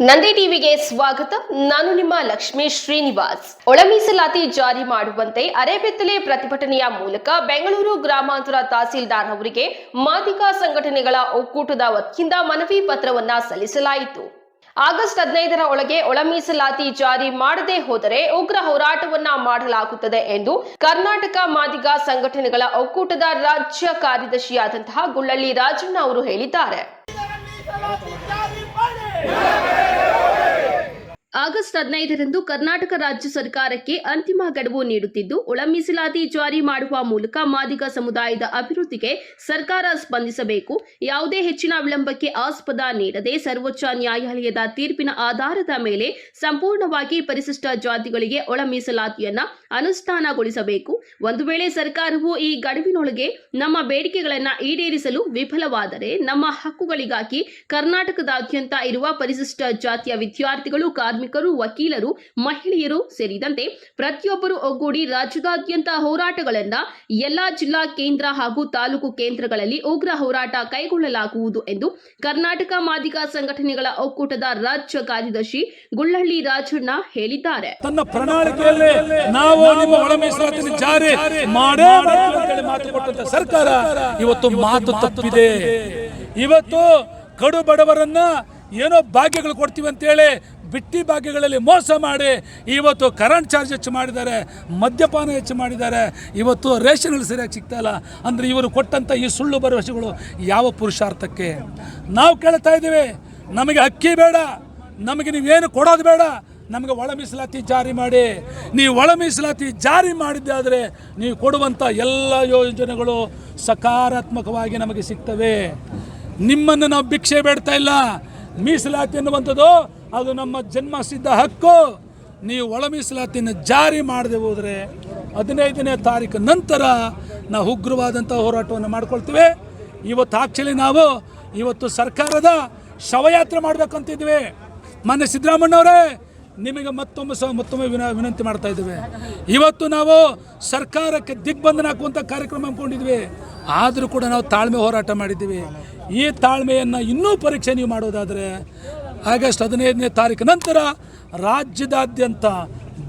ನಂದಿ ಟಿವಿಗೆ ಸ್ವಾಗತ. ನಾನು ನಿಮ್ಮ ಲಕ್ಷ್ಮೀ ಶ್ರೀನಿವಾಸ್. ಒಳ ಮೀಸಲಾತಿ ಜಾರಿ ಮಾಡುವಂತೆ ಅರೆಬೆತ್ತಲೆ ಪ್ರತಿಭಟನೆಯ ಮೂಲಕ ಬೆಂಗಳೂರು ಗ್ರಾಮಾಂತರ ತಹಸೀಲ್ದಾರ್ ಅವರಿಗೆ ಮಾದಿಗ ಸಂಘಟನೆಗಳ ಒಕ್ಕೂಟದ ವತಿಯಿಂದ ಮನವಿ ಪತ್ರವನ್ನ ಸಲ್ಲಿಸಲಾಯಿತು. ಆಗಸ್ಟ್ ಹದಿನೈದರ ಒಳಗೆ ಒಳ ಮೀಸಲಾತಿ ಜಾರಿ ಮಾಡದೇ ಹೋದರೆ ಉಗ್ರ ಹೋರಾಟವನ್ನ ಮಾಡಲಾಗುತ್ತದೆ ಎಂದು ಕರ್ನಾಟಕ ಮಾದಿಗ ಸಂಘಟನೆಗಳ ಒಕ್ಕೂಟದ ರಾಜ್ಯ ಕಾರ್ಯದರ್ಶಿಯಾದಂತಹ ಗುಳ್ಳಳ್ಳಿ ರಾಜಣ್ಣ ಅವರು ಹೇಳಿದ್ದಾರೆ. ಆಗಸ್ಟ್ ಹದಿನೈದರಂದು ಕರ್ನಾಟಕ ರಾಜ್ಯ ಸರ್ಕಾರಕ್ಕೆ ಅಂತಿಮ ಗಡುವು ನೀಡುತ್ತಿದ್ದು ಒಳ ಮೀಸಲಾತಿ ಜಾರಿ ಮಾಡುವ ಮೂಲಕ ಮಾದಿಗ ಸಮುದಾಯದ ಅಭಿವೃದ್ಧಿಗೆ ಸರ್ಕಾರ ಸ್ಪಂದಿಸಬೇಕು. ಯಾವುದೇ ಹೆಚ್ಚಿನ ವಿಳಂಬಕ್ಕೆ ಆಸ್ಪದ ನೀಡದೆ ಸರ್ವೋಚ್ಚ ನ್ಯಾಯಾಲಯದ ತೀರ್ಪಿನ ಆಧಾರದ ಮೇಲೆ ಸಂಪೂರ್ಣವಾಗಿ ಪರಿಶಿಷ್ಟ ಜಾತಿಗಳಿಗೆ ಒಳ ಮೀಸಲಾತಿಯನ್ನ ಅನುಷ್ಠಾನಗೊಳಿಸಬೇಕು. ಒಂದು ವೇಳೆ ಸರ್ಕಾರವು ಈ ಗಡುವಿನೊಳಗೆ ನಮ್ಮ ಬೇಡಿಕೆಗಳನ್ನು ಈಡೇರಿಸಲು ವಿಫಲವಾದರೆ ನಮ್ಮ ಹಕ್ಕುಗಳಿಗಾಗಿ ಕರ್ನಾಟಕದಾದ್ಯಂತ ಇರುವ ಪರಿಶಿಷ್ಟ ಜಾತಿಯ ವಿದ್ಯಾರ್ಥಿಗಳು, ಕಾರ್ಮಿಕರು, ವಕೀಲರು, ಮಹಿಳೆಯರು ಸೇರಿದಂತೆ ಪ್ರತಿಯೊಬ್ಬರು ಒಗ್ಗೂಡಿ ರಾಜ್ಯದಾದ್ಯಂತ ಹೋರಾಟಗಳನ್ನ ಎಲ್ಲಾ ಜಿಲ್ಲಾ ಕೇಂದ್ರ ಹಾಗೂ ತಾಲೂಕು ಕೇಂದ್ರಗಳಲ್ಲಿ ಉಗ್ರ ಹೋರಾಟ ಕೈಗೊಳ್ಳಲಾಗುವುದು ಎಂದು ಕರ್ನಾಟಕ ಮಾದಿಗ ಸಂಘಟನೆಗಳ ಒಕ್ಕೂಟದ ರಾಜ್ಯ ಕಾರ್ಯದರ್ಶಿ ಗುಳ್ಳಹಳ್ಳಿ ರಾಜಣ್ಣ ಹೇಳಿದ್ದಾರೆ. ತನ್ನ ಪ್ರಣಾಳಿಕೆಯಲ್ಲಿ ನಾವು ನಿಮ್ಮ ಒಳ ಮೀಸಲಾತಿನ ಜಾರಿ ಮಾಡೇ ಅಂತೇಳಿ ಮಾತು ಕೊಟ್ಟಂತ ಸರ್ಕಾರ ಇವತ್ತು ಮಾತು ತಪ್ಪಿದೆ. ಇವತ್ತು ಕಡು ಬಡವರನ್ನ ಏನೋ ಭಾಗ್ಯಗಳು ಕೊಡ್ತೀವಿ ಅಂತೇಳಿ ಬಿಟ್ಟಿ ಭಾಗ್ಯಗಳಲ್ಲಿ ಮೋಸ ಮಾಡಿ ಇವತ್ತು ಕರೆಂಟ್ ಚಾರ್ಜ್ ಹೆಚ್ಚು ಮಾಡಿದ್ದಾರೆ, ಮದ್ಯಪಾನ ಹೆಚ್ಚು ಮಾಡಿದ್ದಾರೆ. ಇವತ್ತು ರೇಷನ್ಗಳು ಸರಿಯಾಗಿ ಸಿಗ್ತಾ ಇಲ್ಲ. ಅಂದರೆ ಇವರು ಕೊಟ್ಟಂಥ ಈ ಸುಳ್ಳು ಭರವಸೆಗಳು ಯಾವ ಪುರುಷಾರ್ಥಕ್ಕೆ? ನಾವು ಕೇಳ್ತಾ ಇದ್ದೀವಿ, ನಮಗೆ ಅಕ್ಕಿ ಬೇಡ, ನಮಗೆ ನೀವೇನು ಕೊಡೋದು ಬೇಡ ನಮಗೆ ಒಳ ಮೀಸಲಾತಿ ಜಾರಿ ಮಾಡಿ. ನೀವು ಒಳ ಮೀಸಲಾತಿ ಜಾರಿ ಮಾಡಿದ್ದಾದರೆ ನೀವು ಕೊಡುವಂಥ ಎಲ್ಲ ಯೋಜನೆಗಳು ಸಕಾರಾತ್ಮಕವಾಗಿ ನಮಗೆ ಸಿಗ್ತವೆ. ನಿಮ್ಮನ್ನು ನಾವು ಭಿಕ್ಷೆ ಬೇಡ್ತಾ ಇಲ್ಲ. ಮೀಸಲಾತಿ ಅನ್ನುವಂಥದ್ದು ಅದು ನಮ್ಮ ಜನ್ಮ ಸಿದ್ಧ ಹಕ್ಕು. ನೀವು ಒಳ ಮೀಸಲಾತಿಯನ್ನು ಜಾರಿ ಮಾಡದೆ ಹೋದರೆ ಹದಿನೈದನೇ ತಾರೀಕು ನಂತರ ನಾವು ಉಗ್ರವಾದಂಥ ಹೋರಾಟವನ್ನು ಮಾಡ್ಕೊಳ್ತೀವಿ. ಇವತ್ತು ಆಕ್ಚುಲಿ ನಾವು ಇವತ್ತು ಸರ್ಕಾರದ ಶವಯಾತ್ರೆ ಮಾಡಬೇಕಂತಿದ್ವಿ. ಮೊನ್ನೆ ಸಿದ್ದರಾಮಣ್ಣವರೇ ನಿಮಗೆ ಮತ್ತೊಮ್ಮೆ ಸಹ ಮತ್ತೊಮ್ಮೆ ವಿನ ವಿನಂತಿ ಮಾಡ್ತಾ ಇದ್ದೇವೆ. ಇವತ್ತು ನಾವು ಸರ್ಕಾರಕ್ಕೆ ದಿಗ್ಬಂಧನ ಹಾಕುವಂಥ ಕಾರ್ಯಕ್ರಮ ಹಮ್ಮಿಕೊಂಡಿದ್ವಿ ಆದರೂ ಕೂಡ ನಾವು ತಾಳ್ಮೆ ಹೋರಾಟ ಮಾಡಿದ್ದೀವಿ. ಈ ತಾಳ್ಮೆಯನ್ನು ಇನ್ನೂ ಪರೀಕ್ಷೆ ನೀವು ಮಾಡೋದಾದರೆ ಆಗಸ್ಟ್ ಹದಿನೈದನೇ ತಾರೀಕು ನಂತರ ರಾಜ್ಯದಾದ್ಯಂತ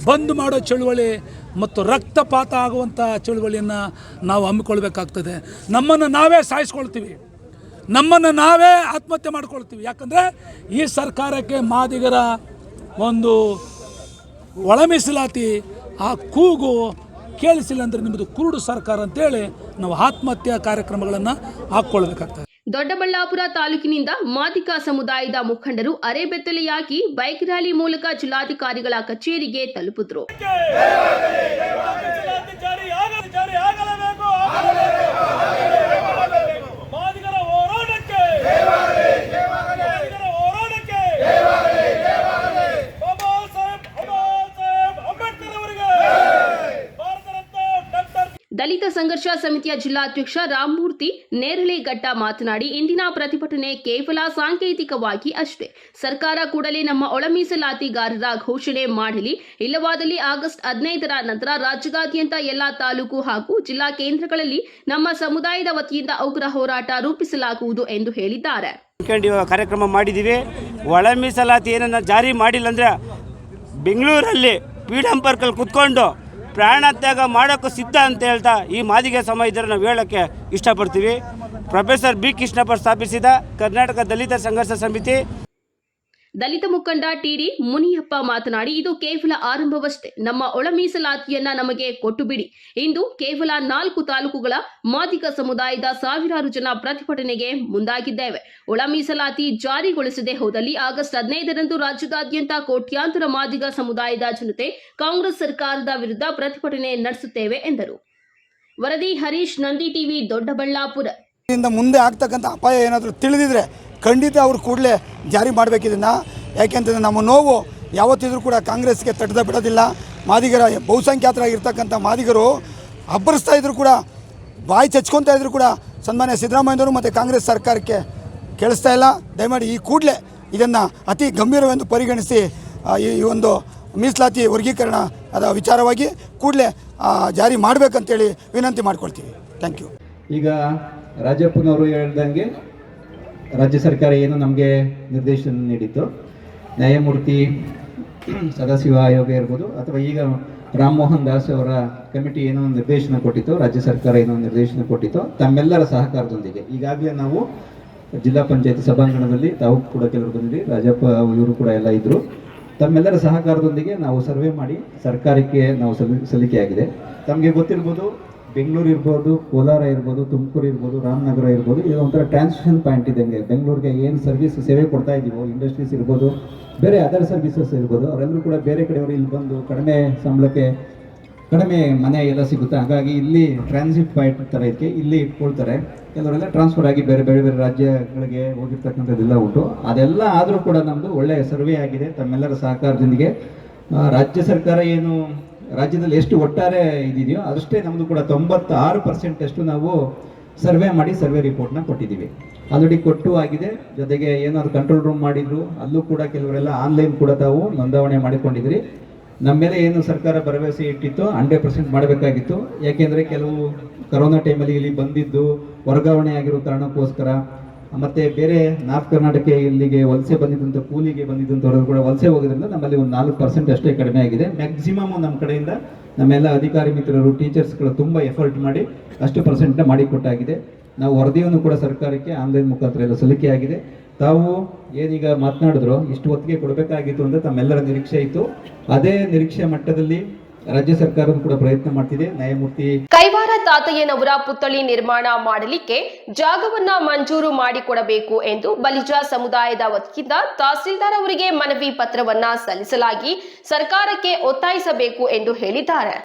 ಬಂದ್ ಮಾಡೋ ಚಳುವಳಿ ಮತ್ತು ರಕ್ತಪಾತ ಆಗುವಂಥ ಚಳುವಳಿಯನ್ನು ನಾವು ಹಮ್ಮಿಕೊಳ್ಬೇಕಾಗ್ತದೆ. ನಮ್ಮನ್ನು ನಾವೇ ಸಾಯಿಸ್ಕೊಳ್ತೀವಿ. ನಮ್ಮನ್ನು ನಾವೇ ಆತ್ಮಹತ್ಯೆ ಮಾಡ್ಕೊಳ್ತೀವಿ. ಯಾಕಂದರೆ ಈ ಸರ್ಕಾರಕ್ಕೆ ಮಾದಿಗರ ಒಂದು ಒಳ ಮೀಸಲಾತಿ ಆ ಕೂಗು ಕೇಳಿಸಿಲ್ಲ ಅಂದರೆ ನಿಮ್ಮದು ಕುರುಡು ಸರ್ಕಾರ ಅಂತೇಳಿ ನಾವು ಆತ್ಮಹತ್ಯೆ ಕಾರ್ಯಕ್ರಮಗಳನ್ನು ಹಾಕ್ಕೊಳ್ಬೇಕಾಗ್ತದೆ ದೊಡ್ಡಬಳ್ಳಾಪುರ ತಾಲೂಕಿನಿಂದ ಮಾದಿಕ ಸಮುದಾಯದ ಮುಖಂಡರು ಅರೆಬೆತ್ತಲೆಯಾಗಿ ಬೈಕ್ ರ್ಯಾಲಿ ಮೂಲಕ ಜಿಲ್ಲಾಧಿಕಾರಿಗಳ ಕಚೇರಿಗೆ ತಲುಪಿದ್ರು ಮೀಸಲಾತಿ ಜಾರಿ ಆಗಲಿ ಜಾರಿ ಆಗಲೇಬೇಕು ಮಾದಿಗರ ಹೋರಾಟಕ್ಕೆ ಮಾದಿಗರ ಹೋರಾಟಕ್ಕೆ ಬಾಬಾ ಸಾಹೇಬ್ ಬಾಬಾ ಸಾಹೇಬ್ ಅಂಬೇಡ್ಕರ್ ಅವರಿಗೆ ಭಾರತ ರತ್ನ ಡಾಕ್ಟರ್ ಸಂಘರ್ಷ ಸಮಿತಿಯ ಜಿಲ್ಲಾಧ್ಯಕ್ಷ ರಾಮಮೂರ್ತಿ ನೇರಳೆಘಟ್ಟ ಮಾತನಾಡಿ, ಇಂದಿನ ಪ್ರತಿಭಟನೆ ಕೇವಲ ಸಾಂಕೇತಿಕವಾಗಿ ಅಷ್ಟೇ. ಸರ್ಕಾರ ಕೂಡಲೇ ನಮ್ಮ ಒಳ ಮೀಸಲಾತಿಗಾರರ ಘೋಷಣೆ ಮಾಡಲಿ. ಇಲ್ಲವಾದಲ್ಲಿ ಆಗಸ್ಟ್ ಹದಿನೈದರ ನಂತರ ರಾಜ್ಯದಾದ್ಯಂತ ಎಲ್ಲಾ ತಾಲೂಕು ಹಾಗೂ ಜಿಲ್ಲಾ ಕೇಂದ್ರಗಳಲ್ಲಿ ನಮ್ಮ ಸಮುದಾಯದ ವತಿಯಿಂದ ಉಗ್ರ ಹೋರಾಟ ರೂಪಿಸಲಾಗುವುದು ಎಂದು ಹೇಳಿದ್ದಾರೆ. ಕಾರ್ಯಕ್ರಮ ಮಾಡಿದ್ದೀವಿ. ಒಳ ಮೀಸಲಾತಿ ಏನನ್ನ ಜಾರಿ ಮಾಡಿಲ್ಲ ಅಂದ್ರೆ ಬೆಂಗಳೂರಲ್ಲಿ ಫ್ರೀಡಮ್ ಪಾರ್ಕಲ್ಲಿ ಕುತ್ಕೊಂಡು ಪ್ರಾಣತ್ಯಾಗ ಮಾಡೋಕ್ಕೂ ಸಿದ್ಧ ಅಂತ ಹೇಳ್ತಾ ಈ ಮಾದಿಗೆ ಇದ್ರೆ ನಾವು ಹೇಳೋಕ್ಕೆ ಇಷ್ಟಪಡ್ತೀವಿ. ಪ್ರೊಫೆಸರ್ ಬಿ ಕೃಷ್ಣಪ್ಪ ಸ್ಥಾಪಿಸಿದ ಕರ್ನಾಟಕ ದಲಿತ ಸಂಘರ್ಷ ಸಮಿತಿ. ದಲಿತ ಮುಖಂಡ ಟಿಡಿ ಮುನಿಯಪ್ಪ ಮಾತನಾಡಿ, ಇದು ಕೇವಲ ಆರಂಭವಷ್ಟೇ. ನಮ್ಮ ಒಳ ಮೀಸಲಾತಿಯನ್ನ ನಮಗೆ ಕೊಟ್ಟು ಬಿಡಿ ಇಂದು ಕೇವಲ ನಾಲ್ಕು ತಾಲೂಕುಗಳ ಮಾದಿಗ ಸಮುದಾಯದ ಸಾವಿರಾರು ಜನ ಪ್ರತಿಭಟನೆಗೆ ಮುಂದಾಗಿದ್ದೇವೆ. ಒಳ ಮೀಸಲಾತಿ ಜಾರಿಗೊಳಿಸದೆ ಹೋದಲ್ಲಿ ಆಗಸ್ಟ್ ಹದಿನೈದರಂದು ರಾಜ್ಯದಾದ್ಯಂತ ಕೋಟ್ಯಾಂತರ ಮಾದಿಗ ಸಮುದಾಯದ ಜನತೆ ಕಾಂಗ್ರೆಸ್ ಸರ್ಕಾರದ ವಿರುದ್ಧ ಪ್ರತಿಭಟನೆ ನಡೆಸುತ್ತೇವೆ ಎಂದರು. ವರದಿ ಹರೀಶ್, ನಂದಿ ಟಿವಿ ದೊಡ್ಡಬಳ್ಳಾಪುರ. ಮುಂದೆ ಆಗ್ತಕ್ಕಂಥ ಅಪಾಯ ಏನಾದರೂ ತಿಳಿದಿದ್ರೆ ಖಂಡಿತ ಅವರು ಕೂಡಲೇ ಜಾರಿ ಮಾಡಬೇಕಿದನ್ನು ಯಾಕೆಂತಂದರೆ ನಮ್ಮ ನೋವು ಯಾವತ್ತಿದ್ರೂ ಕೂಡ ಕಾಂಗ್ರೆಸ್ಗೆ ತಟ್ಟದ ಬಿಡೋದಿಲ್ಲ. ಮಾದಿಗರ ಬಹುಸಂಖ್ಯಾತರಾಗಿರ್ತಕ್ಕಂಥ ಮಾದಿಗರು ಅಬ್ಬರಿಸ್ತಾ ಇದ್ರು ಕೂಡ, ಬಾಯಿ ಚಚ್ಕೊತಾ ಇದ್ರು ಕೂಡ ಸನ್ಮಾನ್ಯ ಸಿದ್ದರಾಮಯ್ಯವರು ಮತ್ತು ಕಾಂಗ್ರೆಸ್ ಸರ್ಕಾರಕ್ಕೆ ಕೇಳಿಸ್ತಾ ಇಲ್ಲ. ದಯಮಾಡಿ ಈ ಕೂಡಲೇ ಇದನ್ನು ಅತಿ ಗಂಭೀರವೆಂದು ಪರಿಗಣಿಸಿ ಈ ಒಂದು ಮೀಸಲಾತಿ ವರ್ಗೀಕರಣ ಅದ ವಿಚಾರವಾಗಿ ಕೂಡಲೇ ಜಾರಿ ಮಾಡಬೇಕಂತೇಳಿ ವಿನಂತಿ ಮಾಡ್ಕೊಳ್ತೀವಿ. ಥ್ಯಾಂಕ್ ಯು ಈಗ ರಾಜಪ್ಪನವರು ಹೇಳ್ದಂಗೆ ರಾಜ್ಯ ಸರ್ಕಾರ ಏನು ನಮಗೆ ನಿರ್ದೇಶನ ನೀಡಿತ್ತು? ನ್ಯಾಯಮೂರ್ತಿ ಸದಾಶಿವ ಆಯೋಗ ಇರ್ಬೋದು, ಅಥವಾ ಈಗ ರಾಮಮೋಹನ್ ದಾಸ್ ಅವರ ಕಮಿಟಿ ಏನೋ ನಿರ್ದೇಶನ ಕೊಟ್ಟಿತ್ತು, ರಾಜ್ಯ ಸರ್ಕಾರ ಏನೋ ನಿರ್ದೇಶನ ಕೊಟ್ಟಿತ್ತು, ತಮ್ಮೆಲ್ಲರ ಸಹಕಾರದೊಂದಿಗೆ. ಈಗಾಗಲೇ ನಾವು ಜಿಲ್ಲಾ ಪಂಚಾಯತ್ ಸಭಾಂಗಣದಲ್ಲಿ, ತಾವು ಕೂಡ ಕೆಲವರು ಬಂದಿರಿ ರಾಜಪ್ಪ ಇವರು ಕೂಡ ಎಲ್ಲ ಇದ್ದರು ತಮ್ಮೆಲ್ಲರ ಸಹಕಾರದೊಂದಿಗೆ ನಾವು ಸರ್ವೆ ಮಾಡಿ, ಸರ್ಕಾರಕ್ಕೆ ನಾವು ಸಲ್ಲಿಕೆ ಸಲ್ಲಿಕೆಯಾಗಿದೆ. ತಮಗೆ ಗೊತ್ತಿರ್ಬೋದು ಬೆಂಗಳೂರು ಇರ್ಬೋದು, ಕೋಲಾರ ಇರ್ಬೋದು, ತುಮಕೂರು ಇರ್ಬೋದು, ರಾಮನಗರ ಇರ್ಬೋದು, ಇದು ಒಂಥರ ಟ್ರಾನ್ಸಿಷನ್ ಪಾಯಿಂಟ್ ಇದ್ದಂಗೆ ಬೆಂಗಳೂರಿಗೆ ಏನು ಸರ್ವಿಸ್ ಸೇವೆ ಕೊಡ್ತಾ ಇದ್ದೀವೋ ಇಂಡಸ್ಟ್ರೀಸ್ ಇರ್ಬೋದು, ಬೇರೆ ಅದರ್ ಸರ್ವಿಸಸ್ ಇರ್ಬೋದು, ಅವರೆಲ್ಲರೂ ಕೂಡ ಬೇರೆ ಕಡೆಯವರು ಇಲ್ಲಿ ಬಂದು ಕಡಿಮೆ ಸಂಬಳಕ್ಕೆ, ಕಡಿಮೆ ಮನೆ ಎಲ್ಲ ಸಿಗುತ್ತೆ. ಹಾಗಾಗಿ ಇಲ್ಲಿ ಟ್ರಾನ್ಸಿಟ್ ಪಾಯಿಂಟ್ ಥರ ಇದಕ್ಕೆ ಇಲ್ಲಿ ಇಟ್ಕೊಳ್ತಾರೆ. ಕೆಲವರೆಲ್ಲ ಟ್ರಾನ್ಸ್ಫರ್ ಆಗಿ ಬೇರೆ ಬೇರೆ ಬೇರೆ ರಾಜ್ಯಗಳಿಗೆ ಹೋಗಿರ್ತಕ್ಕಂಥದ್ದೆಲ್ಲ ಉಂಟು. ಅದೆಲ್ಲ ಆದರೂ ಕೂಡ ನಮ್ಮದು ಒಳ್ಳೆಯ ಸರ್ವೆ ಆಗಿದೆ. ತಮ್ಮೆಲ್ಲರ ಸಹಕಾರದೊಂದಿಗೆ. ರಾಜ್ಯ ಸರ್ಕಾರ ಏನು ರಾಜ್ಯದಲ್ಲಿ ಎಷ್ಟು ಒಟ್ಟಾರೆ ಇದಿದೆಯೋ ಅದಷ್ಟೇ ನಮ್ಮದು ಕೂಡ ತೊಂಬತ್ತಾರು ಪರ್ಸೆಂಟ್ ಅಷ್ಟು ನಾವು ಸರ್ವೆ ಮಾಡಿ ಸರ್ವೆ ರಿಪೋರ್ಟ್ನ ಕೊಟ್ಟಿದ್ದೀವಿ. ಆಲ್ರೆಡಿ ಕೊಟ್ಟು ಆಗಿದೆ. ಜೊತೆಗೆ ಏನಾದ್ರು ಕಂಟ್ರೋಲ್ ರೂಮ್ ಮಾಡಿದ್ರು, ಅಲ್ಲೂ ಕೂಡ ಕೆಲವರೆಲ್ಲ ಆನ್ಲೈನ್ ಕೂಡ ತಾವು ನೋಂದಾವಣೆ ಮಾಡಿಕೊಂಡಿದ್ರಿ. ನಮ್ಮ ಮೇಲೆ ಏನು ಸರ್ಕಾರ ಭರವಸೆ ಇಟ್ಟಿತ್ತು ಹಂಡ್ರೆಡ್ ಪರ್ಸೆಂಟ್ ಮಾಡಬೇಕಾಗಿತ್ತು. ಯಾಕೆಂದರೆ ಕೆಲವು ಕರೋನಾ ಟೈಮಲ್ಲಿ ಇಲ್ಲಿ ಬಂದಿದ್ದು ವರ್ಗಾವಣೆ ಆಗಿರೋ ಕಾರಣಕ್ಕೋಸ್ಕರ ಮತ್ತೆ ಬೇರೆ ನಾರ್ತ್ ಕರ್ನಾಟಕ ಇಲ್ಲಿಗೆ ವಲಸೆ ಬಂದಿದ್ದಂಥ, ಕೂಲಿಗೆ ಬಂದಿದ್ದಂಥವ್ರು ಕೂಡ ವಲಸೆ ಹೋಗೋದ್ರಿಂದ ನಮ್ಮಲ್ಲಿ ಒಂದು ನಾಲ್ಕು ಪರ್ಸೆಂಟ್ ಅಷ್ಟೇ ಕಡಿಮೆ ಆಗಿದೆ. ಮ್ಯಾಕ್ಸಿಮಮ್ ನಮ್ಮ ಕಡೆಯಿಂದ ನಮ್ಮೆಲ್ಲ ಅಧಿಕಾರಿ ಮಿತ್ರರು ಟೀಚರ್ಸ್ಗಳು ತುಂಬ ಎಫರ್ಟ್ ಮಾಡಿ ಅಷ್ಟು ಪರ್ಸೆಂಟ್ನ ಮಾಡಿಕೊಟ್ಟಾಗಿದೆ. ನಾವು ವರದಿಯನ್ನು ಕೂಡ ಸರ್ಕಾರಕ್ಕೆ ಆನ್ಲೈನ್ ಮುಖಾಂತರ ಎಲ್ಲ ಸಲ್ಲಿಕೆಯಾಗಿದೆ ತಾವು ಏನೀಗ ಮಾತನಾಡಿದ್ರು, ಇಷ್ಟು ಹೊತ್ತಿಗೆ ಕೊಡಬೇಕಾಗಿತ್ತು ಅಂತ ತಮ್ಮೆಲ್ಲರ ನಿರೀಕ್ಷೆ ಇತ್ತು. ಅದೇ ನಿರೀಕ್ಷೆ ಮಟ್ಟದಲ್ಲಿ ರಾಜ್ಯ ಸರ್ಕಾರ ಕೂಡ ಪ್ರಯತ್ನ ಮಾಡ್ತಿದೆ. ನ್ಯಾಯಮೂರ್ತಿ ಕೈವಾರ ತಾತಯ್ಯನವರ ಪುತ್ಥಳಿ ನಿರ್ಮಾಣ ಮಾಡಲಿಕ್ಕೆ ಜಾಗವನ್ನ ಮಂಜೂರು ಮಾಡಿಕೊಡಬೇಕು ಎಂದು ಬಲಿಜ ಸಮುದಾಯದ ವತಿಯಿಂದ ತಹಸೀಲ್ದಾರ್ ಅವರಿಗೆ ಮನವಿ ಪತ್ರವನ್ನ ಸಲ್ಲಿಸಲಾಗಿ ಸರ್ಕಾರಕ್ಕೆ ಒತ್ತಾಯಿಸಬೇಕು ಎಂದು ಹೇಳಿದ್ದಾರೆ.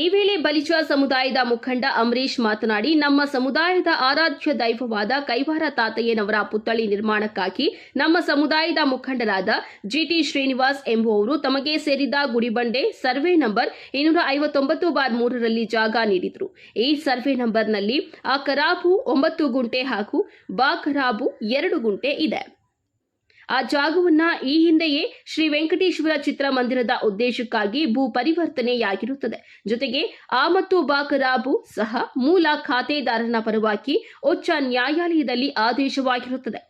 ಈ ವೇಳೆ ಬಲಿಜ ಸಮುದಾಯದ ಮುಖಂಡ ಅಂಬರೀಶ್ ಮಾತನಾಡಿ, ನಮ್ಮ ಸಮುದಾಯದ ಆರಾಧ್ಯ ದೈವವಾದ ಕೈವಾರ ತಾತಯ್ಯನವರ ಪುತ್ಥಳಿ ನಿರ್ಮಾಣಕ್ಕಾಗಿ ನಮ್ಮ ಸಮುದಾಯದ ಮುಖಂಡರಾದ ಜಿಟಿ ಶ್ರೀನಿವಾಸ್ ಎಂಬುವವರು ತಮಗೆ ಸೇರಿದ ಗುಡಿಬಂಡೆ ಸರ್ವೆ ನಂಬರ್ ಇನ್ನೂರ ಐವತ್ತೊಂಬತ್ತು ಬಾರ್ ಮೂರರಲ್ಲಿ ಜಾಗ ನೀಡಿದ್ರು. ಈ ಸರ್ವೆ ನಂಬರ್ನಲ್ಲಿ ಆ ಕರಾಬು ಒಂಬತ್ತು ಗುಂಟೆ ಹಾಗೂ ಬಾ ಕರಾಬು ಎರಡು ಗುಂಟೆ ಇದೆ. ಆ ಜಾಗವನ್ನ ಈ ಹಿಂದೆಯೇ ಶ್ರೀ ವೆಂಕಟೇಶ್ವರ ಚಿತ್ರಮಂದಿರದ ಉದ್ದೇಶಕ್ಕಾಗಿ ಭೂ ಪರಿವರ್ತನೆಯಾಗಿರುತ್ತದೆ ಜೊತೆಗೆ ಆ ಮತ್ತು ಬಾಕರಾಬು ಸಹ ಮೂಲ ಖಾತೆದಾರನ ಪರವಾಗಿ ಉಚ್ಚ ನ್ಯಾಯಾಲಯದಲ್ಲಿ ಆದೇಶವಾಗಿರುತ್ತದೆ.